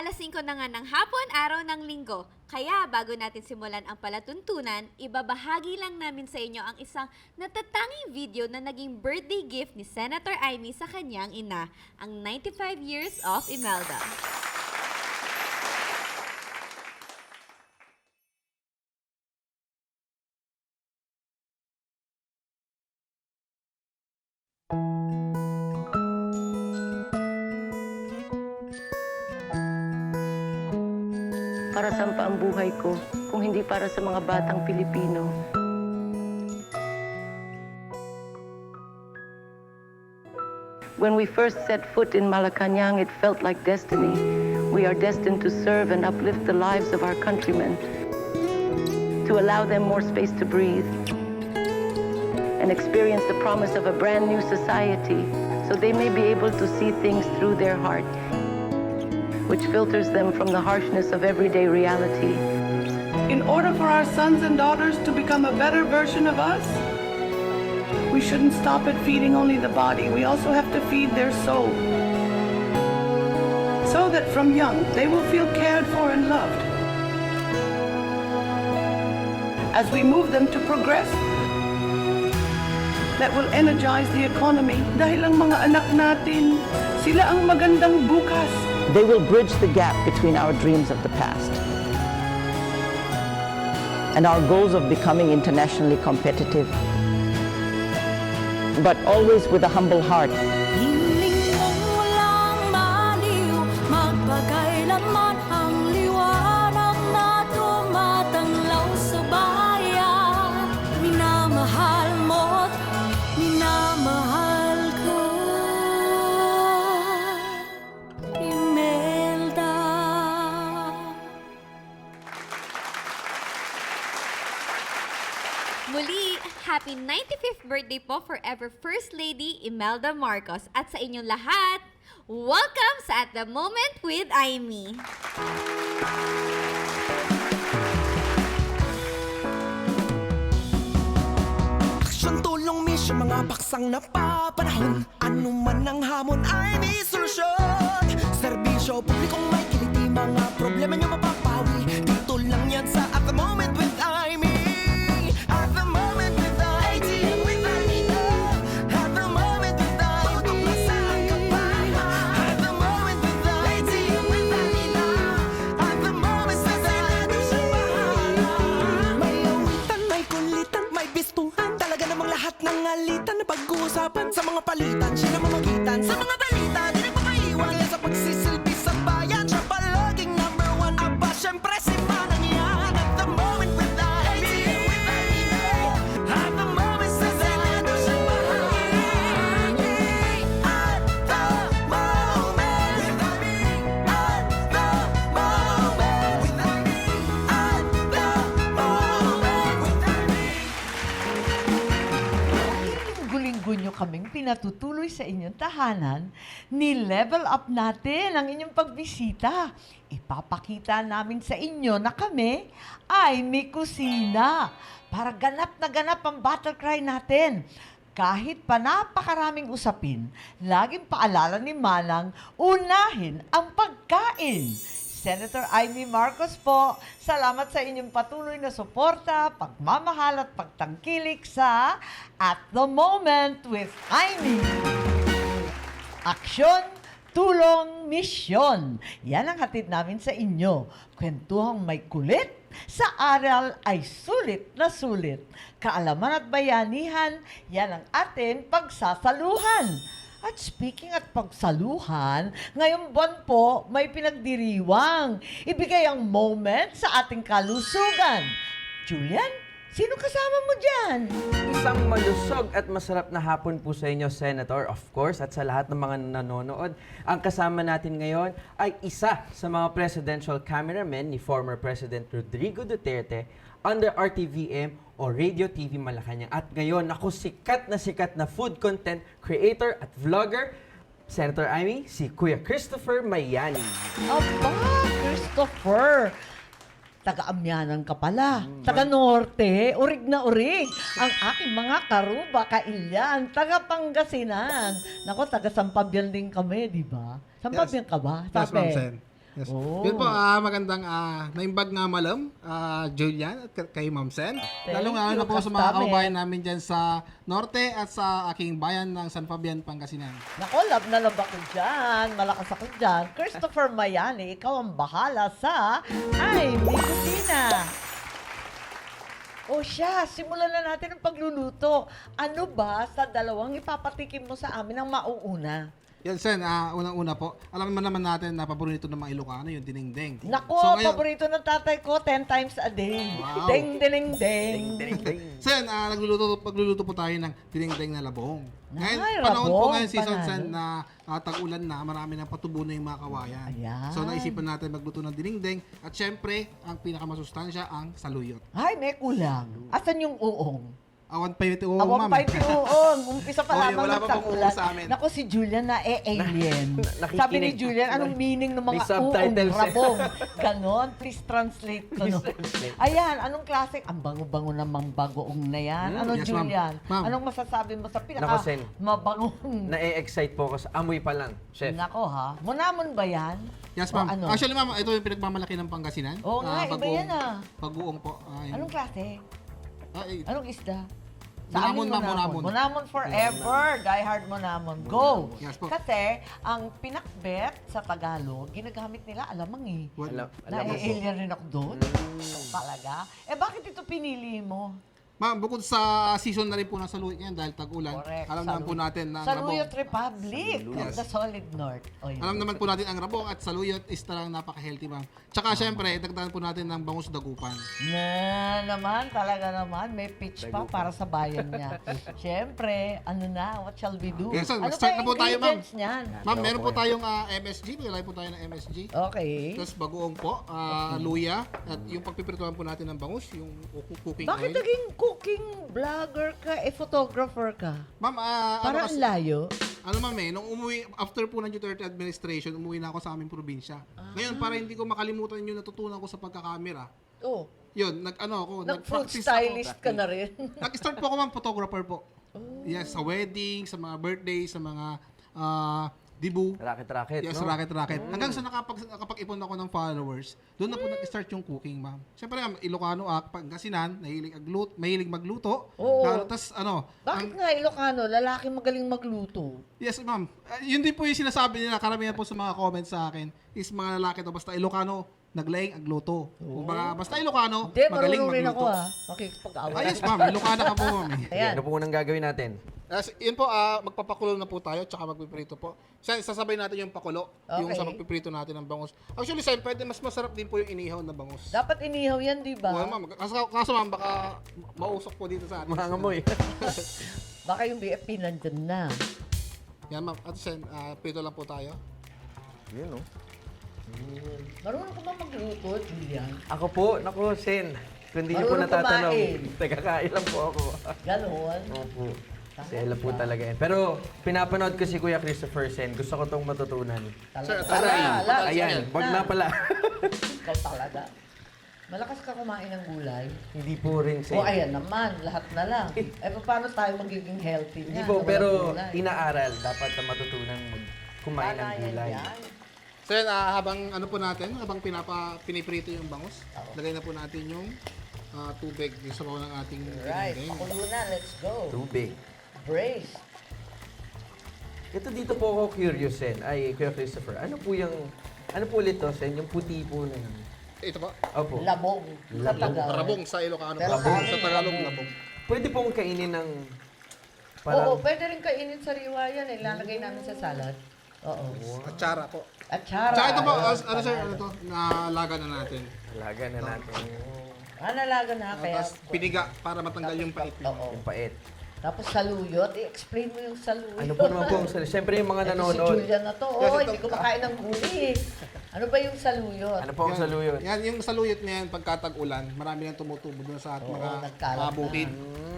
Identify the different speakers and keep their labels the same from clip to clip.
Speaker 1: Alas 5 na nga ng hapon, araw ng linggo. Kaya bago natin simulan ang palatuntunan, ibabahagi lang namin sa inyo ang isang natatanging video na naging birthday gift ni Senator Amy sa kanyang ina, ang 95 years of Imelda.
Speaker 2: Para saan pa ang buhay ko kung hindi para sa mga batang Pilipino? When we first set foot in Malacanang, it felt like destiny. We are destined to serve and uplift the lives of our countrymen, to allow them more space to breathe, and experience the promise of a brand new society so they may be able to see things through their heart which filters them from the harshness of everyday reality.
Speaker 3: In order for our sons and daughters to become a better version of us, we shouldn't stop at feeding only the body. We also have to feed their soul. So that from young, they will feel cared for and loved. As we move them to progress, that will energize the economy dahil ang mga anak natin, sila ang magandang bukas.
Speaker 4: They will bridge the gap between our dreams of the past and our goals of becoming internationally competitive, but always with a humble heart.
Speaker 1: Happy 95th birthday po forever First Lady Imelda Marcos. At sa inyong lahat, welcome sa At The Moment with Amy.
Speaker 5: Aksyon, tulong, misyon, mga paksang napapanahon Ano man ang hamon ay may solusyon Serbisyo, lahat ng alitan na pag-uusapan Sa mga palitan, siya na mamagitan Sa mga balita, di nagpapaiwan Kaya sa pagsisilbi
Speaker 6: linggo-linggo nyo kaming pinatutuloy sa inyong tahanan, ni-level up natin ang inyong pagbisita. Ipapakita namin sa inyo na kami ay may kusina para ganap na ganap ang battle cry natin. Kahit pa napakaraming usapin, laging paalala ni Manang, unahin ang pagkain. Senator Amy Marcos po, salamat sa inyong patuloy na suporta, pagmamahal at pagtangkilik sa At the Moment with Amy. Aksyon, tulong, misyon. Yan ang hatid namin sa inyo. Kwentuhang may kulit, sa aral ay sulit na sulit. Kaalaman at bayanihan, yan ang atin pagsasaluhan. At speaking at pagsaluhan, ngayong buwan po may pinagdiriwang. Ibigay ang moment sa ating kalusugan. Julian, sino kasama mo dyan?
Speaker 7: Isang malusog at masarap na hapon po sa inyo, Senator, of course, at sa lahat ng mga nanonood. Ang kasama natin ngayon ay isa sa mga presidential cameramen ni former President Rodrigo Duterte under RTVM o Radio TV Malacanang. At ngayon, ako sikat na sikat na food content creator at vlogger, Senator Amy, si Kuya Christopher Mayani.
Speaker 6: Aba, Christopher! Taga-Amyanan ka pala. Taga-Norte, urig na urig. Ang aking mga karuba, kailyan, taga-Pangasinan. Nako, taga-Sampabian din kami, di ba? Sampabian ka ba?
Speaker 8: Yes, Ma'am Sen. Yes.
Speaker 6: Oh.
Speaker 8: Yun po, ah, magandang uh, naimbag nga malam, ah, Julian at kay Ma'am Sen. Lalo nga
Speaker 6: you,
Speaker 8: na po sa mga
Speaker 6: Kastame.
Speaker 8: kaubayan namin dyan sa Norte at sa aking bayan ng San Fabian, Pangasinan.
Speaker 6: Nako, love na love ako dyan. Malakas ako dyan. Christopher Mayani, ikaw ang bahala sa Ay, Mikutina. O siya, simulan na natin ang pagluluto. Ano ba sa dalawang ipapatikim mo sa amin ang mauuna?
Speaker 8: Yan, Sen, ah, unang-una po, alam naman naman natin na paborito ng mga Ilocano, yung dinengdeng.
Speaker 6: Nako,
Speaker 8: So, ngayon-
Speaker 6: paborito ng tatay ko, 10 times a day.
Speaker 8: Wow.
Speaker 6: Ding, ding, ding.
Speaker 8: Sen, ah, nagluluto, pagluluto po tayo ng dinengdeng na labong. Ngayon,
Speaker 6: Ay,
Speaker 8: panahon po
Speaker 6: labong,
Speaker 8: ngayon season,
Speaker 6: panalo.
Speaker 8: Sen, na ah, tag-ulan na, marami nang patubo na yung mga kawayan.
Speaker 6: Ayan.
Speaker 8: So, naisipan natin magluto ng dinengdeng at syempre, ang pinakamasustansya, ang saluyot.
Speaker 6: Ay, may kulang. Asan yung uong?
Speaker 8: Awan pa yung
Speaker 6: Awang
Speaker 8: ma'am.
Speaker 6: pa yung uong. Umpisa pa
Speaker 8: Oh,
Speaker 6: lamang
Speaker 8: wala pa
Speaker 6: magtagulan.
Speaker 8: uong sa amin.
Speaker 6: Nako, si Julian na eh alien.
Speaker 7: nakikinig.
Speaker 6: Sabi ni Julian, anong meaning ng
Speaker 7: May
Speaker 6: mga uong
Speaker 7: subtitles eh.
Speaker 6: rabong? Ganon, please translate ko. no?
Speaker 7: translate.
Speaker 6: Ayan, anong klase? Ang bango-bango namang bagoong na yan. Ano,
Speaker 8: Yes, ma'am.
Speaker 6: Julian?
Speaker 8: Ma'am.
Speaker 6: Anong masasabi mo sa pinaka
Speaker 7: Sen.
Speaker 6: mabangong?
Speaker 7: Na-excite po ako sa amoy pa lang, chef.
Speaker 6: Nako ha, munamon ba yan?
Speaker 8: Yes,
Speaker 6: O
Speaker 8: ma'am.
Speaker 6: ano?
Speaker 8: Actually, ma'am, ito yung pinagmamalaki ng Pangasinan.
Speaker 6: Oo nga, iba
Speaker 8: pag-uong-
Speaker 6: yan ah.
Speaker 8: Pag-uong po. Ay,
Speaker 6: Anong klase?
Speaker 8: ay,
Speaker 6: Anong isda?
Speaker 8: Monamon, ma'am,
Speaker 6: monamon.
Speaker 8: monamon.
Speaker 6: Monamon forever. Die hard monamon. Go!
Speaker 8: Yes po.
Speaker 6: Kasi, ang pinakbet sa Tagalog, ginagamit nila alamang eh.
Speaker 7: Alam, alam mo po.
Speaker 6: Na-alien rin ako doon. Talaga? Eh, bakit ito pinili mo?
Speaker 8: Ma'am, bukod sa season na rin po ng saluyot yan dahil tag-ulan,
Speaker 6: Correct.
Speaker 8: alam naman po
Speaker 6: Saluyot.
Speaker 8: natin na ang
Speaker 6: Saluyot. Republic of
Speaker 8: Yes.
Speaker 6: the Solid North. O, yun.
Speaker 8: Alam naman po natin ang rabong at saluyot is talagang napaka-healthy, ma'am. Tsaka syempre, dagdagan po natin ng bangus dagupan.
Speaker 6: Na naman, talaga naman, may pitch pa para sa bayan niya. Siyempre, ano na, what shall we do?
Speaker 8: Yes, sir.
Speaker 6: ano
Speaker 8: Mag-start
Speaker 6: ba
Speaker 8: na po tayo, ma'am.
Speaker 6: ingredients niyan?
Speaker 8: Ma'am, meron po tayong ah, MSG. Pilay po tayo ng MSG.
Speaker 6: Okay.
Speaker 8: Tapos bagoong po, ah, luya, at yung pagpipirituhan po natin ng bangus, yung cooking
Speaker 6: Bakit
Speaker 8: oil.
Speaker 6: naging cooking vlogger ka, eh photographer ka?
Speaker 8: Ma'am, ah, ano
Speaker 6: Parang
Speaker 8: kasi-
Speaker 6: ang layo.
Speaker 8: Ano ma'am eh, nung umuwi, after po ng Duterte administration, umuwi na ako sa aming probinsya. Ngayon, para hindi ko makalimutan yung natutunan ko sa pagkakamera,
Speaker 6: Oh,
Speaker 8: yun, nag ano ako,
Speaker 6: nag-food
Speaker 8: nag-practice
Speaker 6: stylist
Speaker 8: ako.
Speaker 6: ka na rin.
Speaker 8: Nag-start po ako ma'am, photographer po.
Speaker 6: Oh.
Speaker 8: Yes, sa wedding, sa mga birthday, sa mga ah, dibu.
Speaker 7: Racket-racket,
Speaker 8: Yes,
Speaker 7: no?
Speaker 8: racket racket. Hanggang sa nakapag, nakapag-ipon ako ng followers, doon na po nag-start yung cooking, ma'am. Siyempre, ma'am, Ilocano, ah, Pangasinan, mahilig, aglut, mahilig magluto.
Speaker 6: Oo.
Speaker 8: Lalo, tas, ano,
Speaker 6: Bakit
Speaker 8: ang-
Speaker 6: nga Ilocano, lalaki magaling magluto?
Speaker 8: Yes, ma'am. Ah, yun din po yung sinasabi nila, karamihan po sa mga comments sa akin, is mga lalaki to, basta Ilocano, naglaying agluto. Kung baka, basta Ilocano,
Speaker 6: Hindi,
Speaker 8: magaling
Speaker 6: marunong rin ako
Speaker 8: magluto.
Speaker 6: ah. Makikipag-away.
Speaker 8: Ah, yes, ma'am. Ilocano ka po, ma'am. eh.
Speaker 6: Ayan.
Speaker 7: ano po unang gagawin natin?
Speaker 8: As, yun po, ah, magpapakulo na po tayo, tsaka magpiprito po. Sa, sasabay natin yung pakulo, yung
Speaker 6: Okay.
Speaker 8: sa magpiprito natin ng bangus. Actually, sir, pwede mas masarap din po yung inihaw na bangus.
Speaker 6: Dapat inihaw yan, di ba?
Speaker 8: Well, ma'am, kaso, kaso ma'am, baka mausok po dito sa atin.
Speaker 7: Mga ngamoy.
Speaker 6: Baka yung BFP nandun na.
Speaker 8: Yan, ma'am. At sen, ah, prito lang po tayo.
Speaker 7: Yun, no?
Speaker 6: Marunong ka ba magluto, Julian?
Speaker 7: Ako po, naku, Sen. Kung hindi niyo po
Speaker 6: Marunong
Speaker 7: natatanong,
Speaker 6: kumain.
Speaker 7: tagakain lang po ako.
Speaker 6: Ganon.
Speaker 7: Opo. Sela po talaga yan. Pero pinapanood ko si Kuya Christopher Sen. Gusto ko tong matutunan.
Speaker 8: Sir,
Speaker 6: Talaga.
Speaker 7: Ayan, wag na pala.
Speaker 6: Ikaw talaga. Malakas ka kumain ng gulay.
Speaker 7: hindi po rin, Sen.
Speaker 6: O ayan naman, lahat na lang. Eh paano tayo magiging healthy
Speaker 7: Hindi po,
Speaker 6: Walang
Speaker 7: pero
Speaker 6: gulay.
Speaker 7: inaaral. Dapat na matutunan mag kumain ng
Speaker 6: Sana yan
Speaker 7: gulay.
Speaker 6: yan.
Speaker 8: Ah, habang ano po natin, habang pinapa, piniprito yung bangus, lagay na po natin yung ah, tubig yung sabaw ng ating
Speaker 6: Right,
Speaker 8: dinengdeng.
Speaker 6: pakulo na, let's go.
Speaker 7: Tubig.
Speaker 6: Brace.
Speaker 7: Ito dito po ako curious, Sen. Ay, Kuya Christopher. Ano po yung... Ano po ulit to, Sen? Yung puti po na yun.
Speaker 8: Ito po,
Speaker 7: Opo.
Speaker 6: Labong. Sa
Speaker 7: Labong.
Speaker 6: Tagalog.
Speaker 8: rabong sa Ilocano.
Speaker 6: Pero
Speaker 8: Rabong.
Speaker 6: sa
Speaker 8: Sa Tagalog, labong.
Speaker 7: Pwede pong kainin ng...
Speaker 6: Oo,
Speaker 7: Parang...
Speaker 6: pwede rin kainin sa riwa yan. eh. Ilalagay namin sa salad. Oo.
Speaker 8: At tsara po.
Speaker 6: At chara.
Speaker 8: Tsaka ito po, as- ano sir, ano to, nalaga na natin.
Speaker 7: Alaga na natin.
Speaker 6: Ah, nalaga na. Kaya,
Speaker 8: Tapos piniga para matanggal yung pait.
Speaker 6: Oo.
Speaker 7: Yung pait.
Speaker 6: Tapos saluyot. I-explain mo yung saluyot.
Speaker 7: Ano po naman po ang sal- Siyempre yung mga
Speaker 6: Ito si
Speaker 7: nanonood.
Speaker 6: Julian na to. Oh, hindi ko makain ng guli. Ano ba yung saluyot?
Speaker 7: Ano po ang saluyot?
Speaker 8: Yan, yung saluyot na yan, pagkatag-ulan, marami nang tumutubo doon sa ating
Speaker 6: Oo,
Speaker 8: mga
Speaker 6: nagkalat
Speaker 8: mga bukid.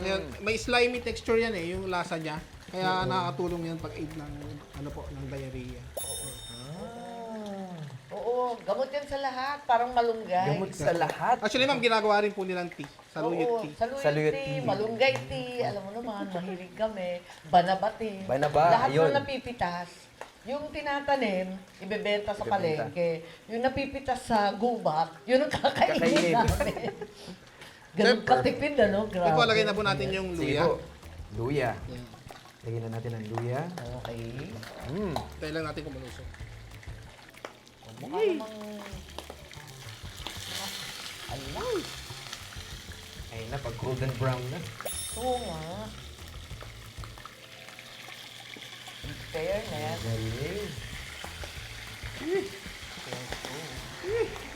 Speaker 8: Ngayon, may slimy texture yan eh, yung lasa niya. Kaya nakakatulong yan pag-aid ng, ano po, ng diarrhea.
Speaker 6: Ah. Oo, gamot yan sa lahat. Parang malunggay.
Speaker 7: Gamot sa lahat.
Speaker 8: Actually, ma'am, ginagawa rin po nilang tea. Saluyot
Speaker 6: Oo,
Speaker 8: tea.
Speaker 6: saluyot,
Speaker 7: Saluyot
Speaker 6: tea,
Speaker 7: tea.
Speaker 6: malunggay tea. Alam mo naman, mahilig kami. Banaba tea.
Speaker 7: Banaba,
Speaker 6: Lahat
Speaker 7: yun.
Speaker 6: na napipitas. Yung tinatanim, ibebenta sa
Speaker 7: Ibebenta.
Speaker 6: palengke. Yung napipitas sa gubat, yun ang kakainin
Speaker 7: Kakainin.
Speaker 6: namin. Ganun
Speaker 8: Siyempre.
Speaker 6: katipid, ano? Grabe.
Speaker 8: Ito, lagay na po natin yung
Speaker 7: Sige
Speaker 8: luya.
Speaker 7: po. Luya. Lagyan na natin ang luya.
Speaker 6: Okay.
Speaker 7: Mm.
Speaker 8: Tayo lang natin kumulusok.
Speaker 6: Mukha namang... Alay.
Speaker 7: Ayun na, pag golden brown na.
Speaker 6: Oo nga. In fairness,
Speaker 7: Galing.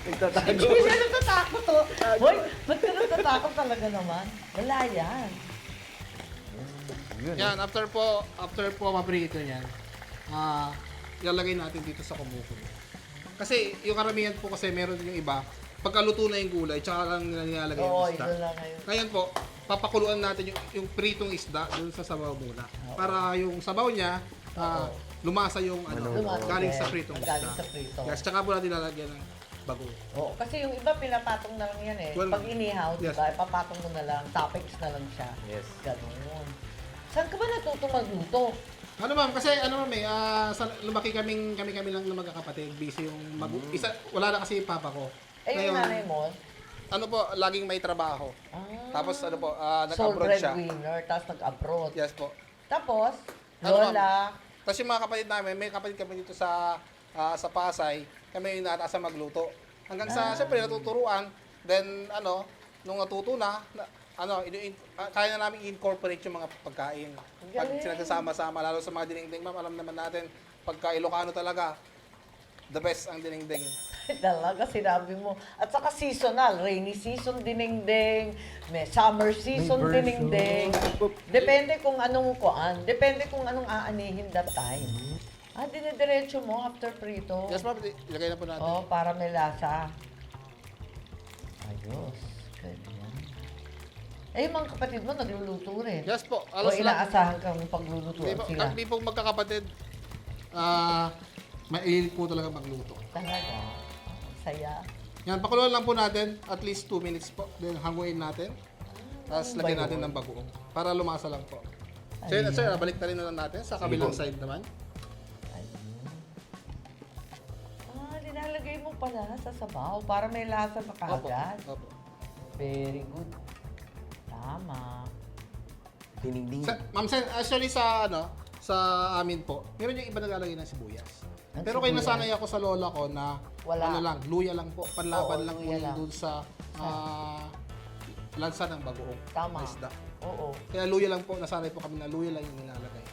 Speaker 7: Nagtatago.
Speaker 6: Hindi siya natatakot to. Hoy, ba't ka natatakot talaga naman? Wala yan.
Speaker 7: Yun.
Speaker 8: Yan, after po, after po maprito yan, ah, ilalagay natin dito sa kumukulo. Kasi yung karamihan po kasi meron yung iba, pagkaluto na yung gulay, tsaka lang nila nilalagay
Speaker 6: Oo,
Speaker 8: yung isda.
Speaker 6: ito lang ngayon.
Speaker 8: Ngayon po, papakuluan natin yung, yung pritong isda dun sa sabaw muna. Para yung sabaw niya, ah, lumasa yung ano,
Speaker 6: Lumasa
Speaker 8: galing sa pritong isda.
Speaker 6: Galing sa prito.
Speaker 8: Yes, tsaka po natin lalagyan ng bago.
Speaker 6: Oo, kasi yung iba pinapatong na lang yan eh.
Speaker 8: Well,
Speaker 6: Pag inihaw, di
Speaker 8: yes.
Speaker 6: ba, ipapatong mo na lang, topics na lang siya.
Speaker 7: Yes.
Speaker 6: Ganun. Saan ka ba natutong magluto?
Speaker 8: Ano ma'am, kasi ano ma'am eh, ah, sa, lumaki kaming, kami kami lang ng magkakapatid, busy yung mag isa, wala na kasi yung papa ko.
Speaker 6: Eh, yung nanay mo,
Speaker 8: ano po, laging may trabaho.
Speaker 6: ah,
Speaker 8: Tapos ano po, ah,
Speaker 6: sole
Speaker 8: nag-abroad siya.
Speaker 6: breadwinner, tapos nag-abroad.
Speaker 8: Yes po.
Speaker 6: Tapos,
Speaker 8: Ano,
Speaker 6: lola,
Speaker 8: Tapos yung mga kapatid namin, may kapatid kami dito sa ah, sa Pasay, kami yung nataasa magluto. Hanggang sa, siyempre, natuturuan. Then, ano, nung natuto na, na ano, in, in- ah, kaya na namin i-incorporate yung mga pagkain. Pag
Speaker 6: Galing.
Speaker 8: sinagsama-sama, lalo sa mga dinengdeng, ma'am, alam naman natin, pagka Ilocano talaga, the best ang dinengdeng.
Speaker 6: talaga sinabi mo. At saka seasonal, rainy season dinengdeng, may summer season
Speaker 7: version.
Speaker 6: dinengdeng. Depende kung anong kuan, depende kung anong aanihin that time. Ah, dinidiretso mo after prito.
Speaker 8: Yes, ma'am, ilagay na po natin.
Speaker 6: Oh, para may lasa. Ayos. Ganyan. Eh, yung mga kapatid mo nagluluto rin.
Speaker 8: Yes po,
Speaker 6: O
Speaker 8: alas lang.
Speaker 6: inaasahan kang paglulutuan
Speaker 8: Hindi po,
Speaker 6: sila.
Speaker 8: kami po magkakapatid, ah, mailit po talaga magluto.
Speaker 6: Talaga. Saya.
Speaker 8: Yan, pakuluan lang po natin, at least 2 minutes po. Then hanguin natin. Tapos lagyan natin ng bagoong. Para lumasa lang po. So yun, sir, balik na rin na lang natin sa kabilang side naman.
Speaker 6: Ah, nilalagay mo pala sa sabaw para may lasa na
Speaker 8: Opo.
Speaker 6: kaagad.
Speaker 8: Opo.
Speaker 6: Very good. Tama.
Speaker 7: Dininding.
Speaker 8: Sa, ma'am, sir, actually sa ano, sa amin po, meron yung iba naglalagay ng sibuyas.
Speaker 6: Ang
Speaker 8: Pero kayo
Speaker 6: sibuyas?
Speaker 8: nasanay ako sa lola ko na
Speaker 6: Wala.
Speaker 8: ano lang, luya lang po, panlaban
Speaker 6: Oo,
Speaker 8: lang
Speaker 6: luya
Speaker 8: po
Speaker 6: lang.
Speaker 8: dun sa ah, lansa ng bagoong
Speaker 6: Tama.
Speaker 8: na isda.
Speaker 6: Oo.
Speaker 8: Kaya luya lang po, nasanay po kami na luya lang yung nilalagay.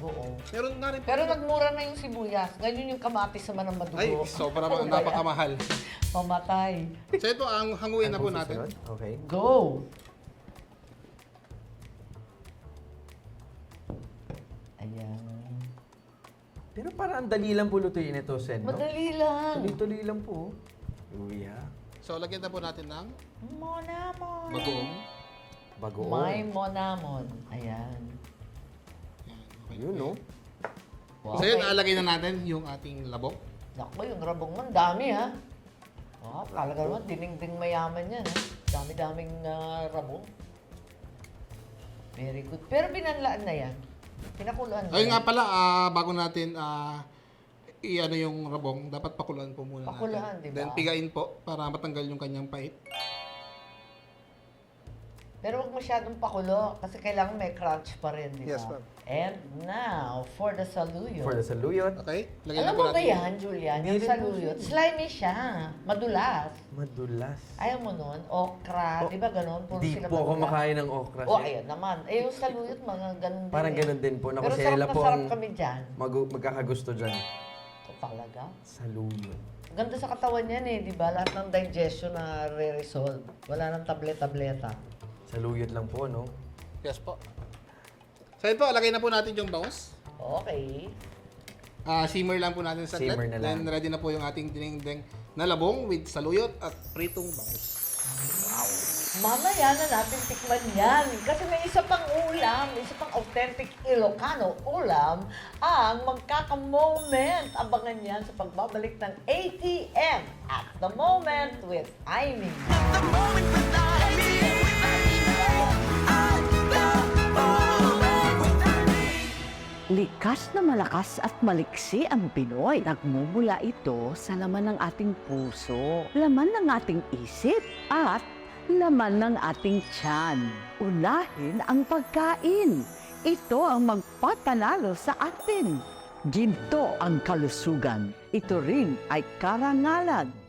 Speaker 6: Oo.
Speaker 8: Meron nga rin po.
Speaker 6: Pero nagmura na yung sibuyas. Ganyan yung kamatis naman ng madugo.
Speaker 8: Ay, sobra
Speaker 6: Ano yan?
Speaker 8: napakamahal.
Speaker 6: Pamatay.
Speaker 8: So ito, ang hanguin na
Speaker 7: Ano
Speaker 8: po
Speaker 7: po
Speaker 8: natin.
Speaker 7: Okay.
Speaker 6: Go!
Speaker 7: Pero parang ang dali lang po lutuin ito, Sen, no?
Speaker 6: Madali lang.
Speaker 7: Tuloy-tuloy lang po. Luya.
Speaker 8: So lagyan na po natin ng
Speaker 6: Monamon.
Speaker 8: bagoong.
Speaker 7: Bagoong.
Speaker 6: My monamon. Ayan.
Speaker 8: Yan, okay.
Speaker 7: Yun, no?
Speaker 8: So yun, alagay na natin yung ating labok.
Speaker 6: Naku, yung rabong mo, ang dami ha. Oh, talaga naman, diningding mayaman yan ha. Dami-daming ah, rabong. Very good. Pero binanlaan na yan. Pinakuluan na
Speaker 8: Ayun nga pala, ah, bago natin ah, i-ano yung rabong, dapat pakuluan po muna
Speaker 6: Pakuluan,
Speaker 8: natin.
Speaker 6: di ba?
Speaker 8: Then pigain po para matanggal yung kanyang pait.
Speaker 6: Pero huwag masyadong pakulo kasi kailangan may crunch pa rin, di ba?
Speaker 8: Yes, ma'am.
Speaker 6: And now, for the saluyo.
Speaker 7: For the saluyot.
Speaker 8: Okay? Lagyan
Speaker 6: Alam
Speaker 8: na po
Speaker 6: mo ba
Speaker 8: natin.
Speaker 6: yan, Julian?
Speaker 7: Hindi
Speaker 6: Yung
Speaker 7: rin po
Speaker 6: saluyot. Slimy siya. Madulas.
Speaker 7: Madulas.
Speaker 6: Ayaw mo nun? Okra.
Speaker 7: Oh,
Speaker 6: di ba ganon? Puro
Speaker 7: Di
Speaker 6: sila
Speaker 7: po ako
Speaker 6: madulas.
Speaker 7: makain ng okra.
Speaker 6: Oh,
Speaker 7: Sen.
Speaker 6: ayan naman. Eh, yung saluyot, mga ganun din.
Speaker 7: Parang
Speaker 6: eh.
Speaker 7: ganun din po. Naku,
Speaker 6: Pero
Speaker 7: si
Speaker 6: sarap
Speaker 7: Ella
Speaker 6: na
Speaker 7: po
Speaker 6: sarap
Speaker 7: ang
Speaker 6: kami dyan.
Speaker 7: mag- magkakagusto dyan.
Speaker 6: Ito talaga.
Speaker 7: Saluyot.
Speaker 6: Ganda sa katawan yan eh, di ba? Lahat ng digestion na re-resolve. Wala nang tablet-tableta.
Speaker 7: Saluyot lang po, no?
Speaker 8: Yes po. So yun po, lagay na po natin yung bangus.
Speaker 6: Okay.
Speaker 8: Ah, simmer lang po natin sa
Speaker 7: Simmer na lang.
Speaker 8: Then ready na po yung ating dinengdeng na labong with saluyot at pritong bangus.
Speaker 6: Mamaya na natin tikman yan. Kasi may isa pang ulam, isa pang authentic Ilocano ulam, ang magkaka-moment. Abangan yan sa pagbabalik ng ATM at the moment with Aimee.
Speaker 5: The moment with Ivy,
Speaker 6: Likas na malakas at maliksi ang Pinoy. Nagmumula ito sa laman ng ating puso, laman ng ating isip, at laman ng ating tiyan. Unahin ang pagkain. Ito ang magpapanalo sa atin. Ginto ang kalusugan. Ito rin ay karangalan.